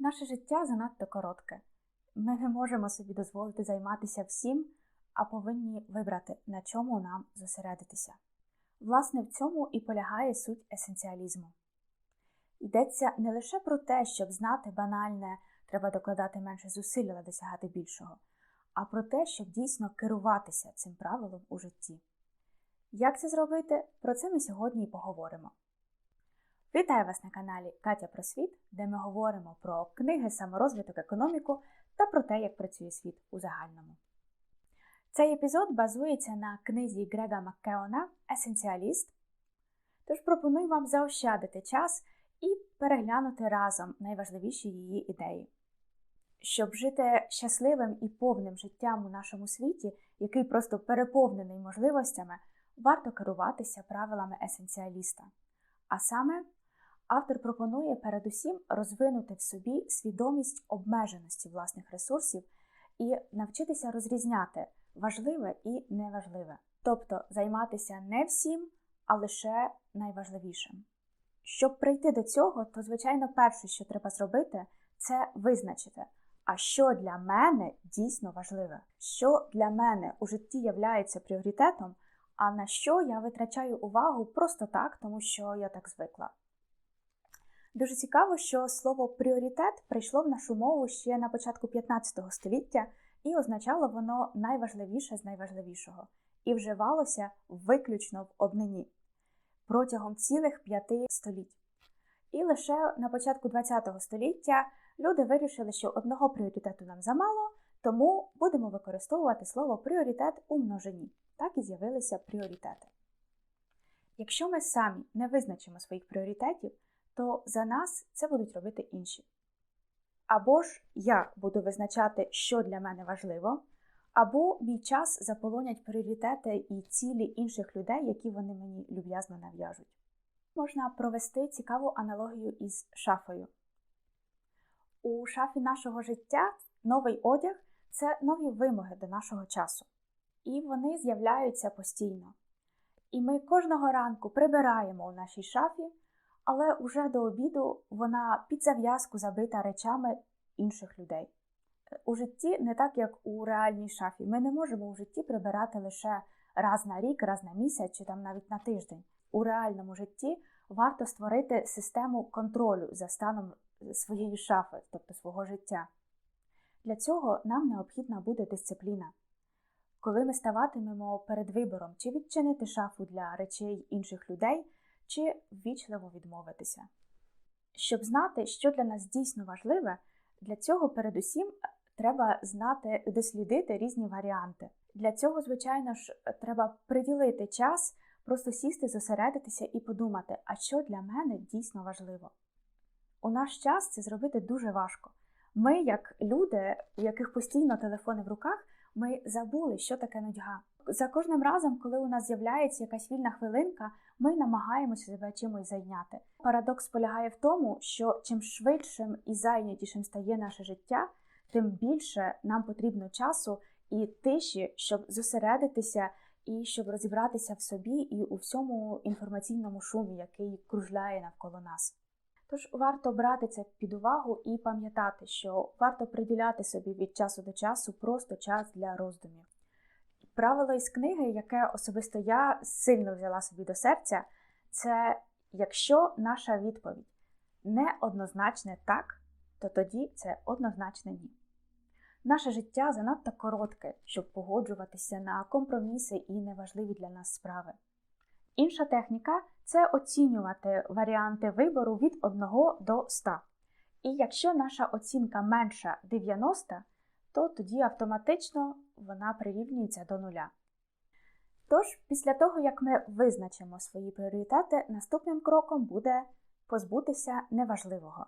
Наше життя занадто коротке. Ми не можемо собі дозволити займатися всім, а повинні вибрати, на чому нам зосередитися. Власне, в цьому і полягає суть есенціалізму. Йдеться не лише про те, щоб знати банальне, треба докладати менше зусиль, але досягати більшого, а про те, щоб дійсно керуватися цим правилом у житті. Як це зробити? Про це ми сьогодні і поговоримо. Вітаю вас на каналі Катя про світ, де ми говоримо про книги, саморозвиток, економіку та про те, як працює світ у загальному. Цей епізод базується на книзі Грега Маккеона Есенціаліст. Тож пропоную вам заощадити час і переглянути разом найважливіші її ідеї. Щоб жити щасливим і повним життям у нашому світі, який просто переповнений можливостями, варто керуватися правилами есенціаліста. А саме, автор пропонує передусім розвинути в собі свідомість обмеженості власних ресурсів і навчитися розрізняти важливе і неважливе, тобто займатися не всім, а лише найважливішим. Щоб прийти до цього, то, звичайно, перше, що треба зробити, це визначити, а що для мене дійсно важливе, що для мене у житті являється пріоритетом, а на що я витрачаю увагу просто так, тому що я так звикла. Дуже цікаво, що слово пріоритет прийшло в нашу мову ще на початку 15 століття і означало воно найважливіше з найважливішого, і вживалося виключно в однині протягом цілих п'яти століть. І лише на початку ХХ століття люди вирішили, що одного пріоритету нам замало, тому будемо використовувати слово пріоритет у множині. Так і з'явилися пріоритети. Якщо ми самі не визначимо своїх пріоритетів, то за нас це будуть робити інші. Або ж я буду визначати, що для мене важливо, або мій час заполонять пріоритети і цілі інших людей, які вони мені люб'язно нав'яжуть. Можна провести цікаву аналогію із шафою. У шафі нашого життя новий одяг це нові вимоги до нашого часу. І вони з'являються постійно. І ми кожного ранку прибираємо у нашій шафі, але уже до обіду вона під зав'язку забита речами інших людей. У житті не так, як у реальній шафі. Ми не можемо у житті прибирати лише раз на рік, раз на місяць чи там навіть на тиждень. У реальному житті варто створити систему контролю за станом своєї шафи, тобто свого життя. Для цього нам необхідна буде дисципліна. Коли ми ставатимемо перед вибором, чи відчинити шафу для речей інших людей, чи ввічливо відмовитися. Щоб знати, що для нас дійсно важливе, для цього передусім треба знати, дослідити різні варіанти. Для цього, звичайно ж, треба приділити час, просто сісти, зосередитися і подумати, а що для мене дійсно важливо. У наш час це зробити дуже важко. Ми, як люди, у яких постійно телефони в руках, ми забули, що таке нудьга. За кожним разом, коли у нас з'являється якась вільна хвилинка, ми намагаємося себе чимось зайняти. Парадокс полягає в тому, що чим швидшим і зайнятішим стає наше життя, тим більше нам потрібно часу і тиші, щоб зосередитися і щоб розібратися в собі і у всьому інформаційному шумі, який кружляє навколо нас. Тож варто брати це під увагу і пам'ятати, що варто приділяти собі від часу до часу просто час для роздумів. Правило із книги, яке особисто я сильно взяла собі до серця, це якщо наша відповідь не однозначне так, то тоді це однозначне ні. Наше життя занадто коротке, щоб погоджуватися на компроміси і неважливі для нас справи. Інша техніка це оцінювати варіанти вибору від 1 до 100. І якщо наша оцінка менша 90, то тоді автоматично вона прирівнюється до нуля. Тож, після того, як ми визначимо свої пріоритети, наступним кроком буде позбутися неважливого.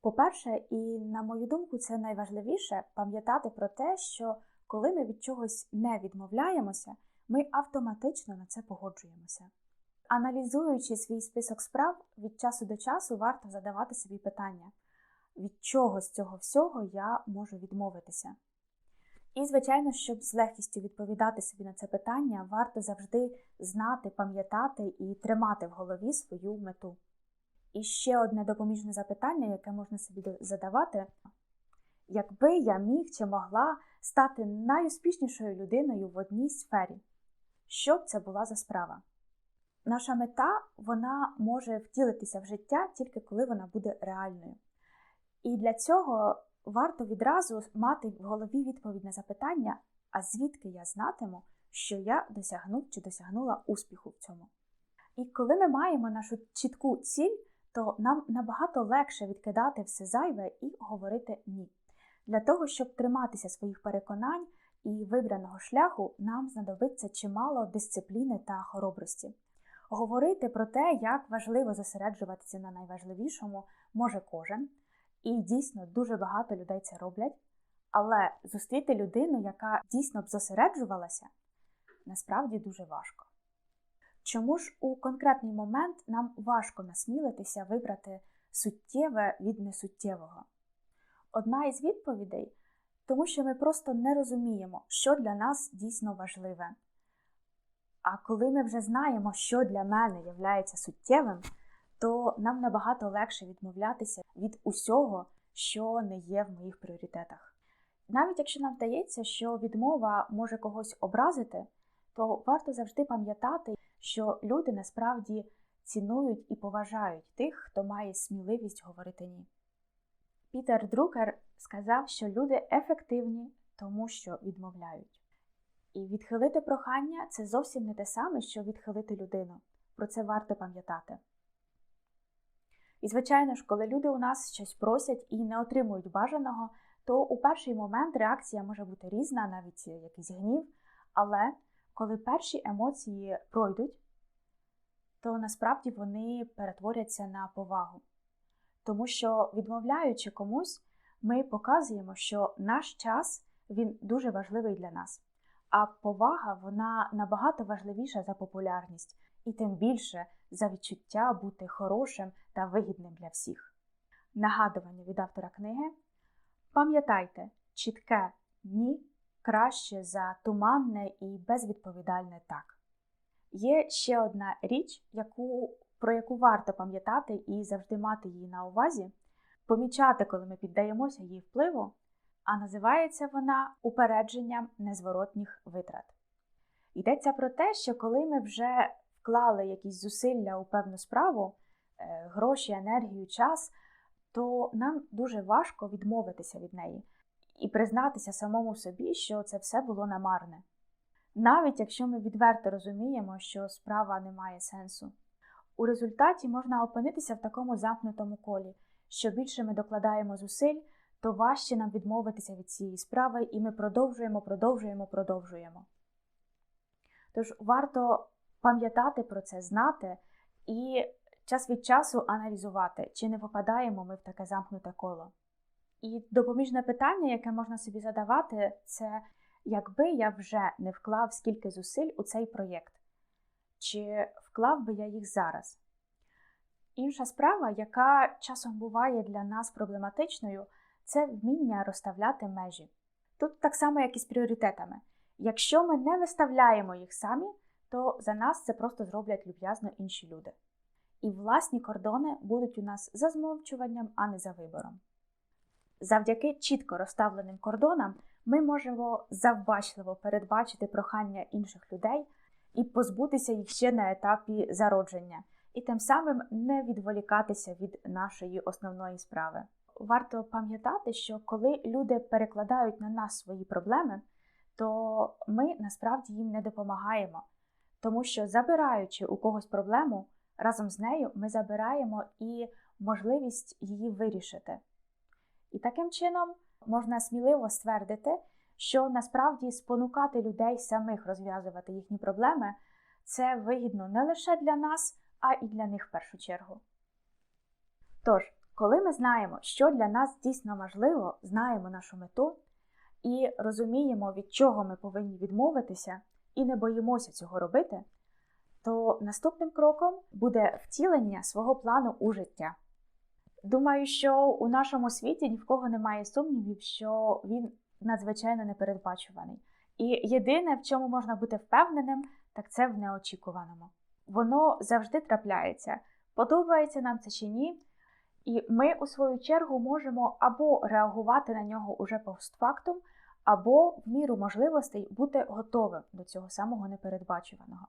По-перше, і на мою думку, це найважливіше пам'ятати про те, що коли ми від чогось не відмовляємося, ми автоматично на це погоджуємося. Аналізуючи свій список справ, від часу до часу варто задавати собі питання, від чого з цього всього я можу відмовитися. І, звичайно, щоб з легкістю відповідати собі на це питання, варто завжди знати, пам'ятати і тримати в голові свою мету. І ще одне допоміжне запитання, яке можна собі задавати: якби я міг чи могла стати найуспішнішою людиною в одній сфері, що б це була за справа? Наша мета вона може втілитися в життя тільки коли вона буде реальною. І для цього варто відразу мати в голові відповідь на запитання, а звідки я знатиму, що я досягнув чи досягнула успіху в цьому. І коли ми маємо нашу чітку ціль, то нам набагато легше відкидати все зайве і говорити ні. Для того, щоб триматися своїх переконань і вибраного шляху, нам знадобиться чимало дисципліни та хоробрості. Говорити про те, як важливо зосереджуватися на найважливішому, може кожен, і дійсно дуже багато людей це роблять. Але зустріти людину, яка дійсно б зосереджувалася, насправді дуже важко. Чому ж у конкретний момент нам важко насмілитися вибрати суттєве від несуттєвого? Одна із відповідей тому, що ми просто не розуміємо, що для нас дійсно важливе. А коли ми вже знаємо, що для мене є суттєвим, то нам набагато легше відмовлятися від усього, що не є в моїх пріоритетах. Навіть якщо нам здається, що відмова може когось образити, то варто завжди пам'ятати, що люди насправді цінують і поважають тих, хто має сміливість говорити ні. Пітер Друкер сказав, що люди ефективні, тому що відмовляють. І відхилити прохання це зовсім не те саме, що відхилити людину. Про це варто пам'ятати. І, звичайно ж, коли люди у нас щось просять і не отримують бажаного, то у перший момент реакція може бути різна, навіть якийсь гнів. Але коли перші емоції пройдуть, то насправді вони перетворяться на повагу. Тому що, відмовляючи комусь, ми показуємо, що наш час він дуже важливий для нас. А повага вона набагато важливіша за популярність, і тим більше за відчуття бути хорошим та вигідним для всіх. Нагадування від автора книги. Пам'ятайте, чітке ні краще за туманне і безвідповідальне так. Є ще одна річ, яку, про яку варто пам'ятати і завжди мати її на увазі, помічати, коли ми піддаємося її впливу, а називається вона упередженням незворотніх витрат. Йдеться про те, що коли ми вже вклали якісь зусилля у певну справу, е, гроші, енергію, час, то нам дуже важко відмовитися від неї і признатися самому собі, що це все було намарне. Навіть якщо ми відверто розуміємо, що справа не має сенсу. У результаті можна опинитися в такому замкнутому колі, що більше ми докладаємо зусиль, то важче нам відмовитися від цієї справи, і ми продовжуємо, продовжуємо, продовжуємо. Тож варто пам'ятати про це, знати і час від часу аналізувати, чи не попадаємо ми в таке замкнуте коло. І допоміжне питання, яке можна собі задавати, це якби я вже не вклав скільки зусиль у цей проєкт, чи вклав би я їх зараз? Інша справа, яка часом буває для нас проблематичною, це вміння розставляти межі. Тут так само, як і з пріоритетами. Якщо ми не виставляємо їх самі, то за нас це просто зроблять люб'язно інші люди. І власні кордони будуть у нас за змовчуванням, а не за вибором. Завдяки чітко розставленим кордонам ми можемо завбачливо передбачити прохання інших людей і позбутися їх ще на етапі зародження, і тим самим не відволікатися від нашої основної справи. Варто пам'ятати, що коли люди перекладають на нас свої проблеми, то ми насправді їм не допомагаємо, тому що забираючи у когось проблему, разом з нею ми забираємо і можливість її вирішити. І таким чином можна сміливо ствердити, що насправді спонукати людей самих розв'язувати їхні проблеми це вигідно не лише для нас, а і для них в першу чергу. Тож, коли ми знаємо, що для нас дійсно важливо, знаємо нашу мету і розуміємо, від чого ми повинні відмовитися, і не боїмося цього робити, то наступним кроком буде втілення свого плану у життя. Думаю, що у нашому світі ні в кого немає сумнівів, що він надзвичайно непередбачуваний. І єдине, в чому можна бути впевненим, так це в неочікуваному. Воно завжди трапляється. подобається нам це чи ні. І ми, у свою чергу, можемо або реагувати на нього уже постфактум, або в міру можливостей бути готовим до цього самого непередбачуваного.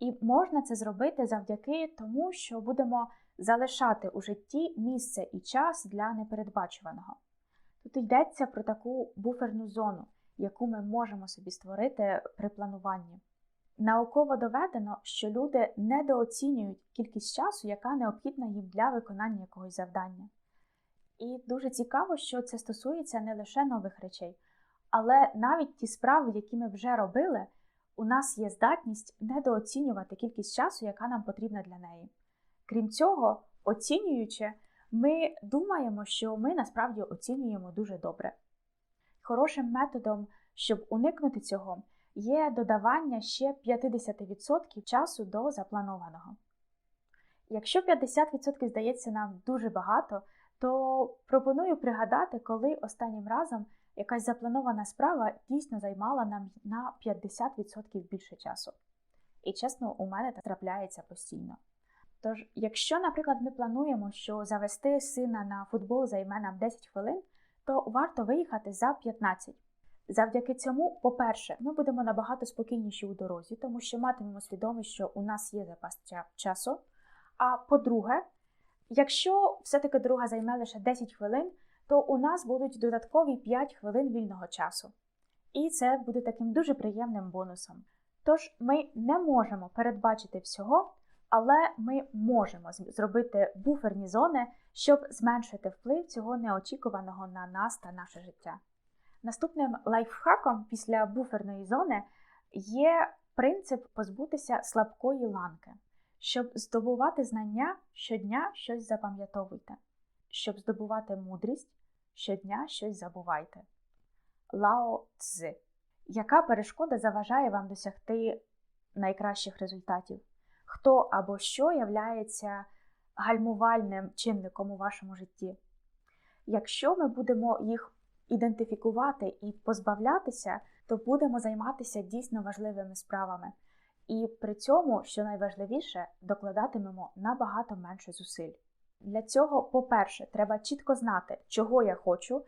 І можна це зробити завдяки тому, що будемо залишати у житті місце і час для непередбачуваного. Тут йдеться про таку буферну зону, яку ми можемо собі створити при плануванні. Науково доведено, що люди недооцінюють кількість часу, яка необхідна їм для виконання якогось завдання. І дуже цікаво, що це стосується не лише нових речей, але навіть ті справи, які ми вже робили, у нас є здатність недооцінювати кількість часу, яка нам потрібна для неї. Крім цього, оцінюючи, ми думаємо, що ми насправді оцінюємо дуже добре. Хорошим методом, щоб уникнути цього, є додавання ще 50% часу до запланованого. Якщо 50% здається нам дуже багато, то пропоную пригадати, коли останнім разом якась запланована справа дійсно займала нам на 50% більше часу. І чесно, у мене це трапляється постійно. Тож, якщо, наприклад, ми плануємо, що завести сина на футбол займе нам 10 хвилин, то варто виїхати за 15. Завдяки цьому, по-перше, ми будемо набагато спокійніші у дорозі, тому що матимемо свідомість, що у нас є запас часу. А по-друге, якщо все-таки дорога займе лише 10 хвилин, то у нас будуть додаткові 5 хвилин вільного часу. І це буде таким дуже приємним бонусом. Тож ми не можемо передбачити всього, але ми можемо зробити буферні зони, щоб зменшити вплив цього неочікуваного на нас та наше життя. Наступним лайфхаком після буферної зони є принцип позбутися слабкої ланки. Щоб здобувати знання, щодня щось запам'ятовуйте. Щоб здобувати мудрість, щодня щось забувайте. Лао Цзи. Яка перешкода заважає вам досягти найкращих результатів? Хто або що являється гальмувальним чинником у вашому житті? Якщо ми будемо їх ідентифікувати і позбавлятися, то будемо займатися дійсно важливими справами. І при цьому, що найважливіше, докладатимемо набагато менше зусиль. Для цього, по-перше, треба чітко знати, чого я хочу,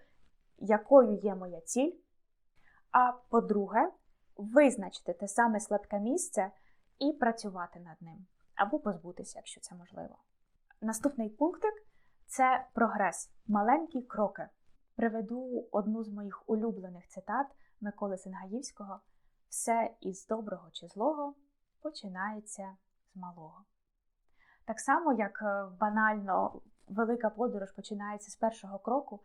якою є моя ціль. А по-друге, визначити те саме слабке місце і працювати над ним, або позбутися, якщо це можливо. Наступний пунктик це прогрес, маленькі кроки. Приведу одну з моїх улюблених цитат Миколи Сенгаївського: все із доброго чи злого починається з малого. Так само, як е, банально велика подорож починається з першого кроку,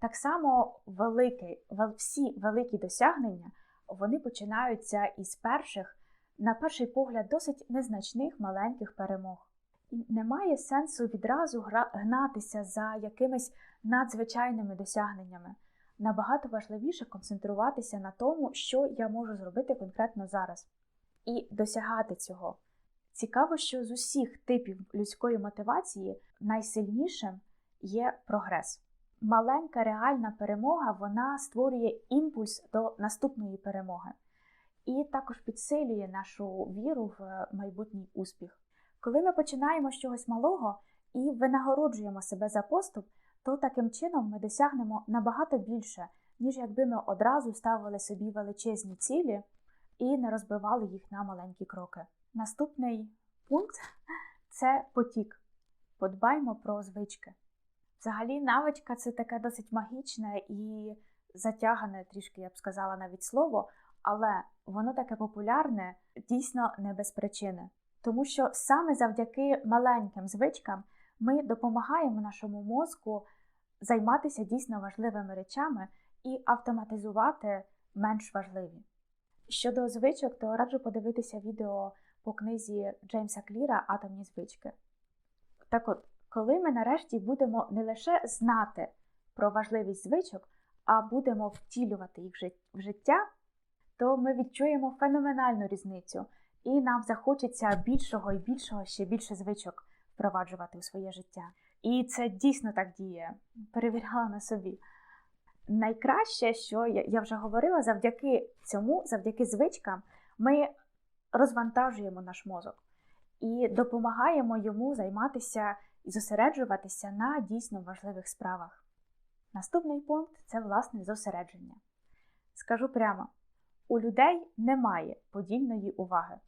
так само великий, всі великі досягнення вони починаються із перших, на перший погляд, досить незначних маленьких перемог. І немає сенсу відразу гнатися за якимись надзвичайними досягненнями. Набагато важливіше концентруватися на тому, що я можу зробити конкретно зараз, і досягати цього. Цікаво, що з усіх типів людської мотивації найсильнішим є прогрес. Маленька реальна перемога вона створює імпульс до наступної перемоги і також підсилює нашу віру в майбутній успіх. Коли ми починаємо з чогось малого і винагороджуємо себе за поступ, то таким чином ми досягнемо набагато більше, ніж якби ми одразу ставили собі величезні цілі і не розбивали їх на маленькі кроки. Наступний пункт це потік. Подбаймо про звички. Взагалі, навичка це таке досить магічне і затягане, трішки, я б сказала, навіть слово, але воно таке популярне, дійсно не без причини. Тому що саме завдяки маленьким звичкам ми допомагаємо нашому мозку займатися дійсно важливими речами і автоматизувати менш важливі. Щодо звичок, то раджу подивитися відео по книзі Джеймса Кліра Атомні звички. Так от, коли ми нарешті будемо не лише знати про важливість звичок, а будемо втілювати їх в життя, то ми відчуємо феноменальну різницю, і нам захочеться більшого і більшого ще більше звичок впроваджувати у своє життя. І це дійсно так діє. Перевіряла на собі. Найкраще, що я вже говорила, завдяки цьому, завдяки звичкам, ми розвантажуємо наш мозок. і допомагаємо йому займатися і зосереджуватися на дійсно важливих справах. Наступний пункт це власне зосередження. Скажу прямо: у людей немає подільної уваги,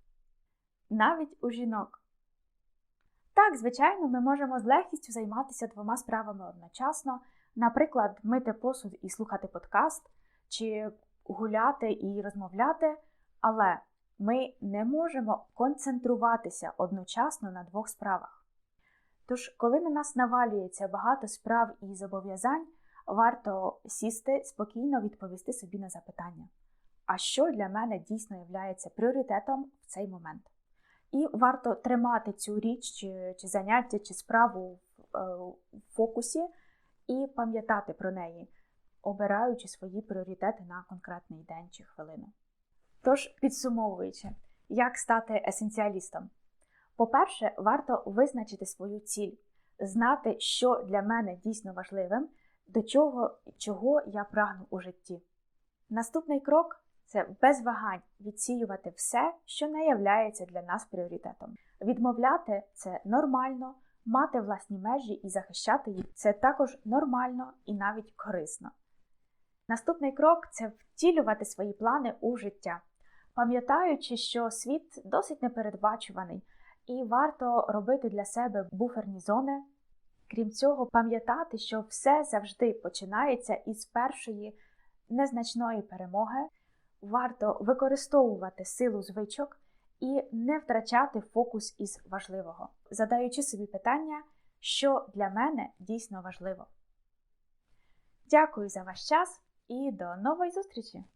навіть у жінок. Так, звичайно, ми можемо з легкістю займатися двома справами одночасно, наприклад, мити посуд і слухати подкаст, чи гуляти і розмовляти, але ми не можемо концентруватися одночасно на двох справах. Тож, коли на нас навалюється багато справ і зобов'язань, варто сісти спокійно відповісти собі на запитання, а що для мене дійсно є пріоритетом в цей момент. І варто тримати цю річ, чи, чи заняття, чи справу в, е, в фокусі і пам'ятати про неї, обираючи свої пріоритети на конкретний день чи хвилину. Тож, підсумовуючи, як стати есенціалістом? По-перше, варто визначити свою ціль, знати, що для мене дійсно важливим, до чого чого я прагну у житті. Наступний крок це без вагань відсіювати все, що не являється для нас пріоритетом. Відмовляти це нормально, мати власні межі і захищати їх це також нормально і навіть корисно. Наступний крок це втілювати свої плани у життя, пам'ятаючи, що світ досить непередбачуваний і варто робити для себе буферні зони. Крім цього, пам'ятати, що все завжди починається із першої незначної перемоги, варто використовувати силу звичок і не втрачати фокус із важливого, задаючи собі питання, що для мене дійсно важливо. Дякую за ваш час і до нової зустрічі!